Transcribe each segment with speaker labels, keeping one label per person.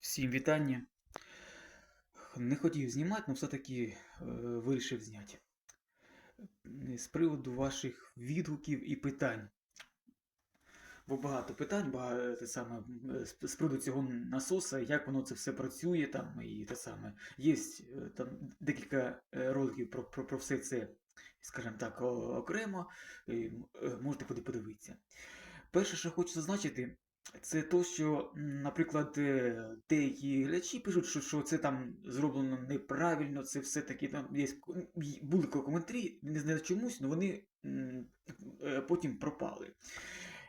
Speaker 1: Всім вітання. Не хотів знімати, але все-таки е, вирішив зняти. Е, З приводу ваших відгуків і питань. Бо багато питань, багато те саме, е, з приводу цього насоса, як воно це все працює там і те саме. Є е, там декілька е, роликів про, про, про все це, скажімо так, окремо. е, Можете туди подивитися. Перше, що хочу зазначити, це то, що, наприклад, е, деякі глядачі пишуть, що, що це там зроблено неправильно, це все таки там є були коментарі, не знаю чомусь, але вони е, потім пропали.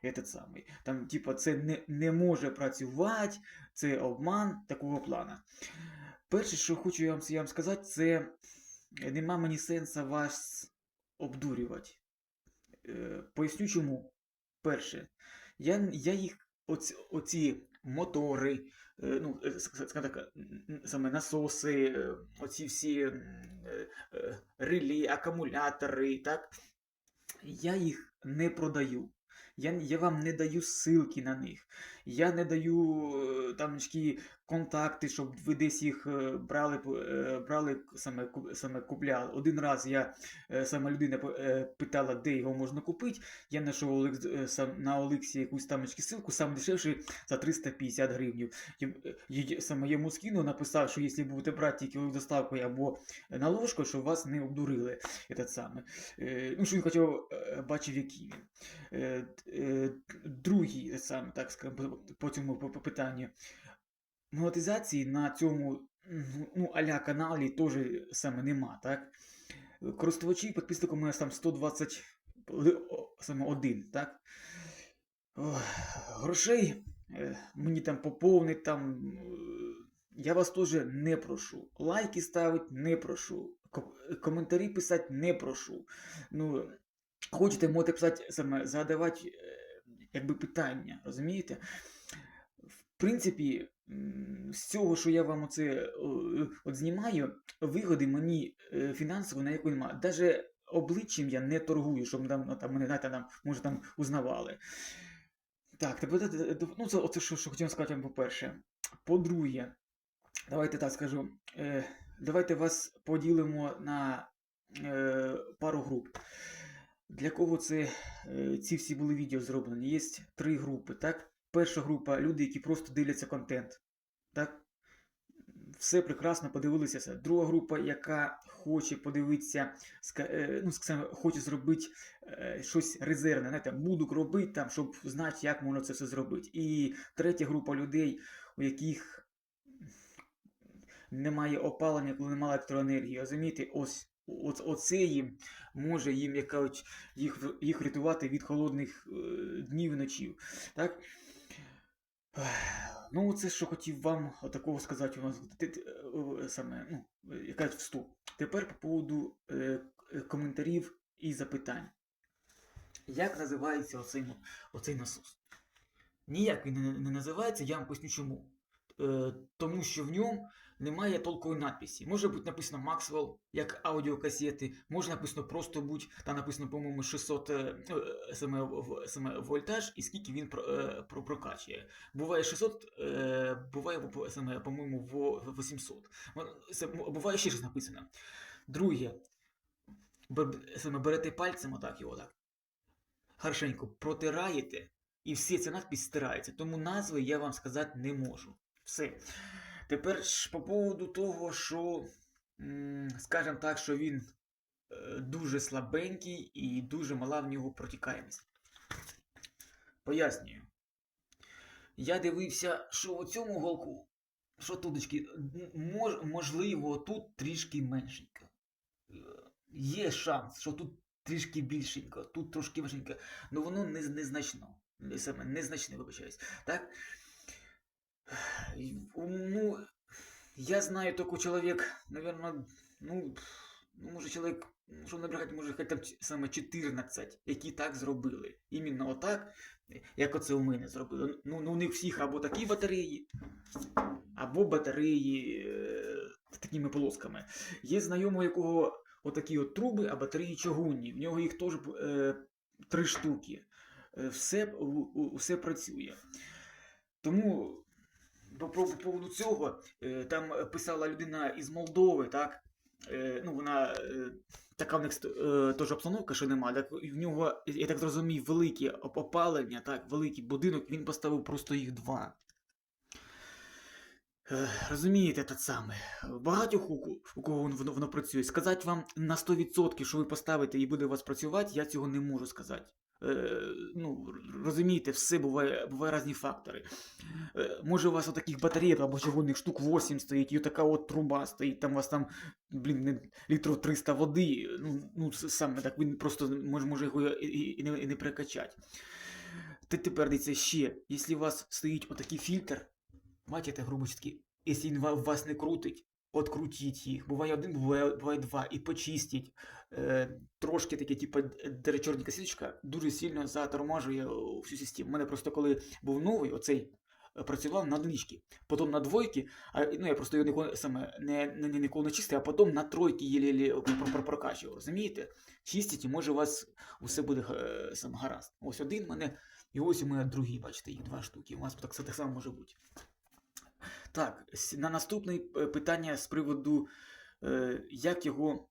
Speaker 1: Этот самий. Там, типа, це не, не може працювати, це обман такого плана. Перше, що хочу я вам, я вам сказати, це е, нема мені сенсу вас обдурювати. Поясню чому. Перше, я, я їх оці, оці мотори, е, ну, е, так, саме насоси, е, оці всі релі, акумулятори, так, я їх не продаю. Я, я вам не даю ссылки на них. Я не даю е, там такі контакти, щоб ви десь їх е, брали, е, брали саме, саме купляли. Один раз я саме людина питала, де його можна купити. Я знайшов на Олексі якусь там ссылку, сам дешевший за 350 гривень. Саме йому скинув, написав, що якщо будете брати тільки доставкою або наложкою, щоб вас не обдурили. Этот саме. Ну, що він хотів, бачив, який він. Другий саме, так по- цьому питанню. Монетизації на цьому ну, аля каналі теж саме нема, так? Користувачі, підписників у мене там 120 саме один, так? Ох, Грошей е, мені там поповнить там. е, Я вас теж не прошу. Лайки ставити не прошу. Коментарі писати не прошу. Ну, хочете, можете писати саме задавати е, якби питання, розумієте? В принципі, з цього, що я вам оце от знімаю, вигоди мені е, фінансово на яку немає. Даже обличчям я не торгую, щоб там, ну, там мене знаєте, там, може там узнавали. Так, тепер е, е, ну, це оце, що, що хотів сказати вам, по-перше. По-друге, давайте так скажу. Давайте вас поділимо на е, пару груп. Для кого це е, ці всі були відео зроблені? Є три групи, так? Перша група люди, які просто дивляться контент. Так? Все прекрасно подивилися. Друга група, яка хоче подивитися, е, ну, хоче зробити е, щось резервне, знаєте, буду робити там, щоб знати, як можна це все зробити. І третя група людей, у яких немає опалення, коли немає електроенергії. Розумієте, ось. Оц, оце їм може їм як їх, їх рятувати від холодних е, днів і ночів. Так? Ну, це що хотів вам такого сказати у нас е, саме, ну, е, якась вступ. Тепер по поводу е, коментарів і запитань. Як називається оцей, оцей насос? Ніяк він не, не називається, я вам поясню чому. Е, тому що в ньому немає толкової надписі. Може бути написано Maxwell, як аудіокасети, може написано просто будь, там написано, по-моєму, 600 е, е, саме, саме вольтаж і скільки він е, прокачує. Буває 600, е, буває по-моєму, во- 800. Мо- це- м- Буває ще щось написано. Друге, саме берете пальцем, отак його так. Хорошенько протираєте, і всі ця надпись стирається. Тому назви я вам сказати не можу. Все. Тепер ж по поводу того, що, скажімо так, що він е, дуже слабенький і дуже мала в нього протікаємість. Пояснюю. Я дивився, що у цьому голку, що тудочки, мож, можливо, тут трішки меншенько. Е, Є шанс, що тут трішки більшенько, тут трошки меншенько, але воно незначно. Не Саме незначне, вибачаюсь. Так? Ну, я знаю только человек, наверное, ну, ну, може чоловік, що набрехати, може хоч там саме 14, які так зробили. Іменно отак, як оце у мене зробили. Ну, ну них всіх або такі батареї, або батареї е, з такими полосками. Є знайомий, у якого отакі от труби, а батареї чугунні. В нього їх теж е, три штуки. Е, Все, у- у- усе працює. Тому по, по, по поводу цього, е, там писала людина із Молдови, так? Е, ну, вона е, така в них теж обстановка, що нема. Так, в нього, я так зрозумів, велике оп- опалення, так, великий будинок, він поставив просто їх два. Розумієте, те саме. Багатьох у, кого воно, воно працює. Сказати вам на 100%, що ви поставите і буде у вас працювати, я цього не можу сказати. Е, ну, розумієте, все буває, буває різні фактори. Е, може, у вас отаких батарей або чого штук 8 стоїть, і така от труба стоїть, там у вас там, блін, літрів 300 води, ну, ну саме так, він просто може, може його і, не, і не прикачати. Ти тепер дивіться ще, якщо у вас стоїть отакий фільтр, бачите, грубочки, якщо він вас не крутить, открутіть їх. Буває один, буває, буває два, і почистіть. Е, трошки таке, типу, д- чорненька дуже сильно затормажує всю систему. У мене просто коли був новий, оцей е, працював на одиничці, потім на двойки, а, ну я просто його ніколи, саме, не, не, не, ніколи не чистив, а потім на тройки єлі про- про- прокачував, розумієте? Чистіть, і може у вас усе буде е, саме гаразд. Ось один мене, і ось у мене другий, бачите, їх два штуки. У вас так, так само може бути. Так, на наступне е, питання з приводу, е, як його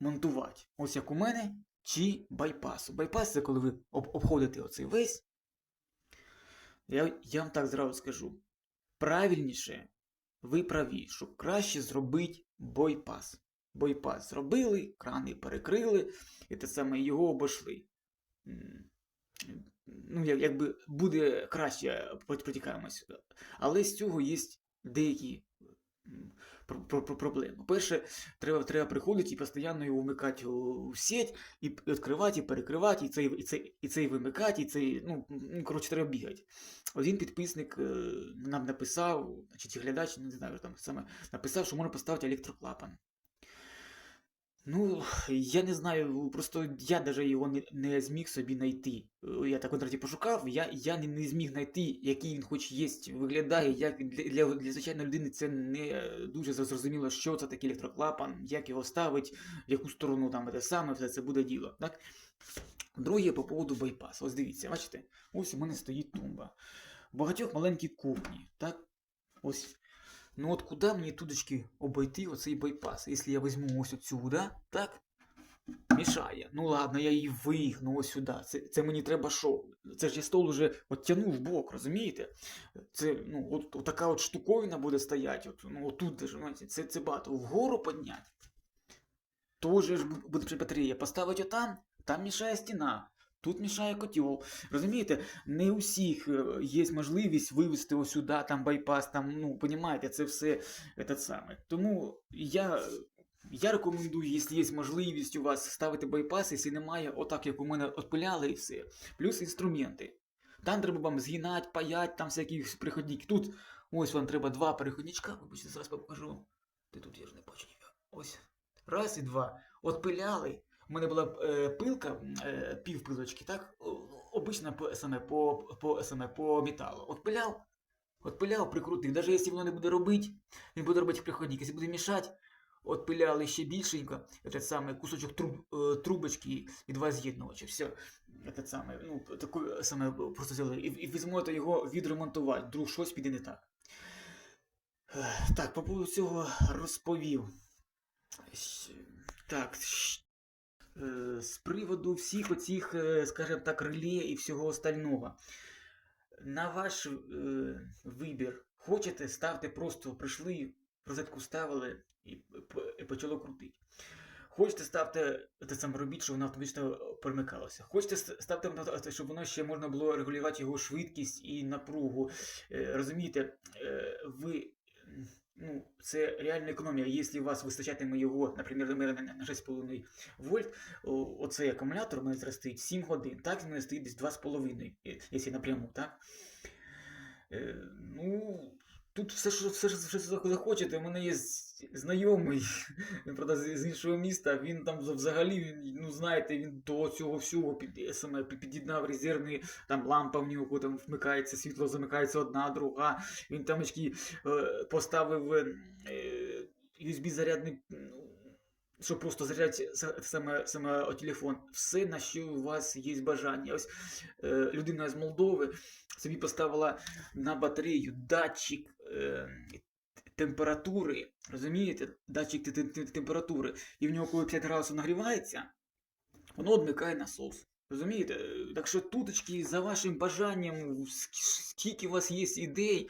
Speaker 1: монтувати. Ось як у мене, чи байпасу. Байпас це коли ви об- обходите оцей весь. Я, я вам так зразу скажу. Правильніше, ви праві, що краще зробити бойпас. Бойпас зробили, крани перекрили, і те саме його обійшли. Ну, як- якби буде краще протікаємось. Але з цього є деякі м, про- про- про- проблеми. Перше, треба, треба приходити і постійно його вмикати у сеть, і відкривати, і перекривати, і цей, і цей, і цей вимикати, і цей, ну, ну, коротше, треба бігати. Один підписник е, нам написав, чи глядач, не знаю, там саме написав, що можна поставити електроклапан. Ну, я не знаю, просто я навіть його не, не зміг собі знайти. Е, Я так в інтернеті пошукав, я, я не, не зміг знайти, який він хоч є, виглядає. Як для, для, для звичайної людини це не дуже зрозуміло, що це такий електроклапан, як його ставить, в яку сторону там те саме, все це буде діло. Так? Друге по поводу байпасу. Ось дивіться, бачите, ось у мене стоїть тумба. У багатьох маленькі кухні, так? Ось. Ну от куди мені тудочки обійти оцей байпас? Якщо я візьму ось отсюди, так? Мішає. Ну ладно, я її вигну ось сюди. Це, це мені треба що? Це ж я стол уже в бок, розумієте? Це, ну, от, от така от штуковина буде стояти. От, ну, отут даже, знаєте, це, це багато. Вгору підняти. Тоже ж бу- буде батарея. Поставити отам, там мішає стіна. Тут мішає котел. Розумієте, не у всіх е, є можливість вивести ось сюди, там байпас, там, ну, понімаєте, це все этот саме. Тому я, я рекомендую, якщо є можливість у вас ставити байпас, якщо немає, отак як у мене отпиляли і все. Плюс інструменти. Там треба вам згинати, паять, там всякі приходники. Тут ось вам треба два переходничка. Вибачте, зараз покажу. Ти тут я ж не бачу. Ось. Раз і два. Отпиляли. У мене була е, пилка, е, пів пилочки, так? Обична по, саме, по, по, саме, по металу. Отпиляв, отпиляв, прикрутив. Навіть якщо воно не буде робити, він буде робити приходник. Якщо буде мішати, отпиляли ще більшенько, этот саме кусочок труб, е, трубочки і два з'єднувача. Все. Этот саме, ну, таку саме просто взяли. І, і візьмете його відремонтувати, вдруг щось піде не так. Так, по поводу цього розповів. Так, з приводу всіх оцих, е, скажімо так, реле і всього остального. На ваш е, вибір. Хочете, ставте просто, прийшли, розетку ставили і, почало крутити. Хочете, ставте те саме робіть, щоб воно автоматично перемикалося. Хочете, ст- ставте, щоб воно ще можна було регулювати його швидкість і напругу. Е, Розумієте, е, ви. Ну, це реальна економія. Якщо у вас вистачатиме його, наприклад, у на- на 6,5 вольт, оцей акумулятор у мене зараз стоїть 7 годин. Так, він стоїть десь 2,5, е, якщо напряму, так? Е, ну, тут все, що все, що- захочете. У мене є знайомий, він правда з іншого міста. Він там взагалі, він, ну знаєте, він до цього всього під, саме під- під'єднав резервні там лампа в нього там вмикається, світло замикається одна, друга. Він там очки е, поставив е, USB-зарядний. ну, Щоб просто заряджати саме, саме телефон. Все, на що у вас є бажання. Ось е, людина з Молдови собі поставила на батарею датчик е, температури, розумієте, датчик те- те- те- температури, і в нього коли 5 градусів нагрівається, воно одмикає насос. Розумієте? Так що туточки за вашим бажанням, скільки у вас є ідей,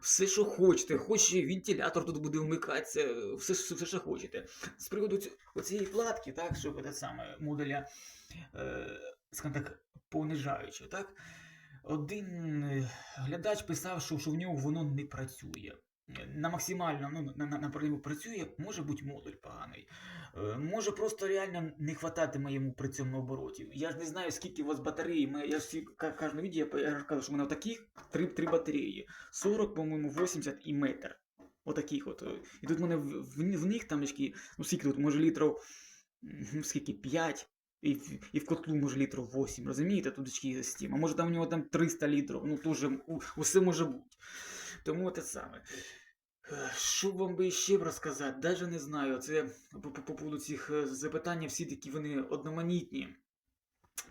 Speaker 1: все, що хочете, хоч і вентилятор тут буде вмикатися, все, все, що хочете. З приводу ці- оцієї платки, так, що це саме модуля, е, скажімо так, понижаючого, так? Один е, глядач писав, що, що в нього воно не працює. На максимальному, ну, на, на, на прориву працює, може бути модуль поганий. Е, Може просто реально не хвататиме йому при цьому оборотів. Я ж не знаю, скільки у вас батареї. Ми, я ж ка- відео я, я розказую, що в мене таких три, три батареї. 40, по-моєму, 80 і метр. Отаких от. І тут в мене в, в, в них там такі, ну скільки тут, може літрів, скільки, 5. І в, і в котлу може літрів 8, розумієте, тут очки з тим. А може там у нього там 300 літрів, ну теж усе може бути. Тому те саме. Е, Що вам би ще б розказати? Даже не знаю. Це по, по, по поводу цих е, запитань, всі такі вони одноманітні.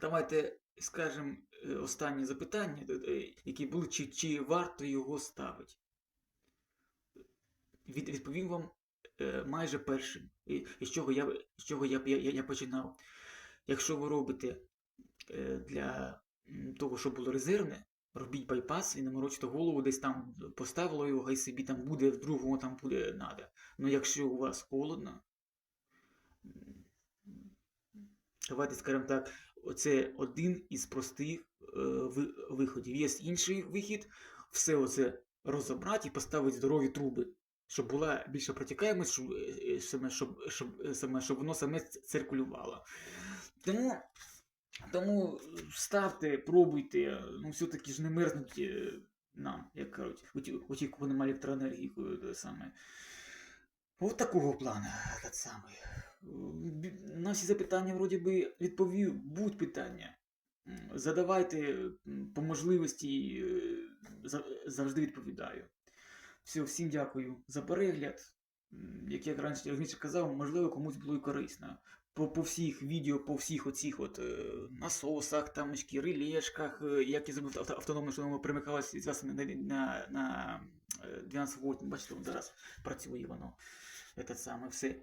Speaker 1: Давайте скажемо е, останні запитання, які були, чи, чи варто його ставити. Від, відповім вам майже першим. З чого я, з чого я, я, я, починав. Якщо ви робите для того, щоб було резервне, робіть байпас і не морочите голову, десь там поставило його, і собі там буде, в другому там буде надо. Ну якщо у вас холодно, давайте скажемо так, оце один із простих е, виходів. Є інший вихід, все оце розібрати і поставити здорові труби. Щоб була більша протікаємость, щоб, е, щоб, щоб, е, саме, щоб воно саме циркулювало. Тому тому ставте, пробуйте, ну все-таки ж не мерзнуть е, нам, як кажуть, у ті, кого немає електроенергії, е, саме. От такого плану, так саме. На всі запитання, вроді би, відповів, будь питання. Задавайте по можливості, е, завжди відповідаю. Все, всім дякую за перегляд. Як я раніше казав, можливо, комусь було і корисно по, по всіх відео, по всіх оцих от е, насосах, там, релешках, е, як я зробив авто, автономно, що воно примикалося зв'язане на, на, на е, 12 вольт. Бачите, зараз працює воно. Це саме все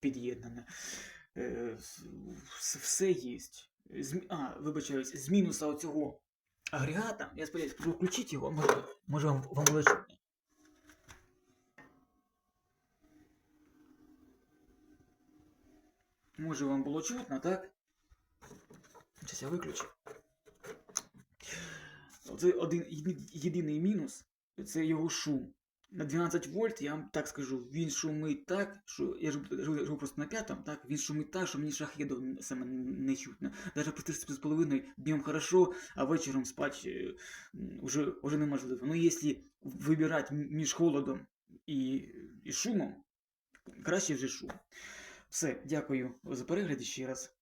Speaker 1: під'єднане. Е, все є. Зм... А, вибачаюсь, з мінуса оцього агрегата, я сподіваюся, включіть його, може, може вам, вам буде Може вам було чутно, так? Зараз я виключу. Оце один єдиний мінус це його шум. На 12 вольт, я вам так скажу, він шумить так, що я живу, живу, просто на п'ятому, так, він шумить так, що мені шахеду саме не чутно. Даже по 3,5 днем хорошо, а вечором спать е, м, уже, уже неможливо. Ну, якщо вибирати між холодом і, і шумом, краще вже шум. Все, дякую за перегляд ще раз.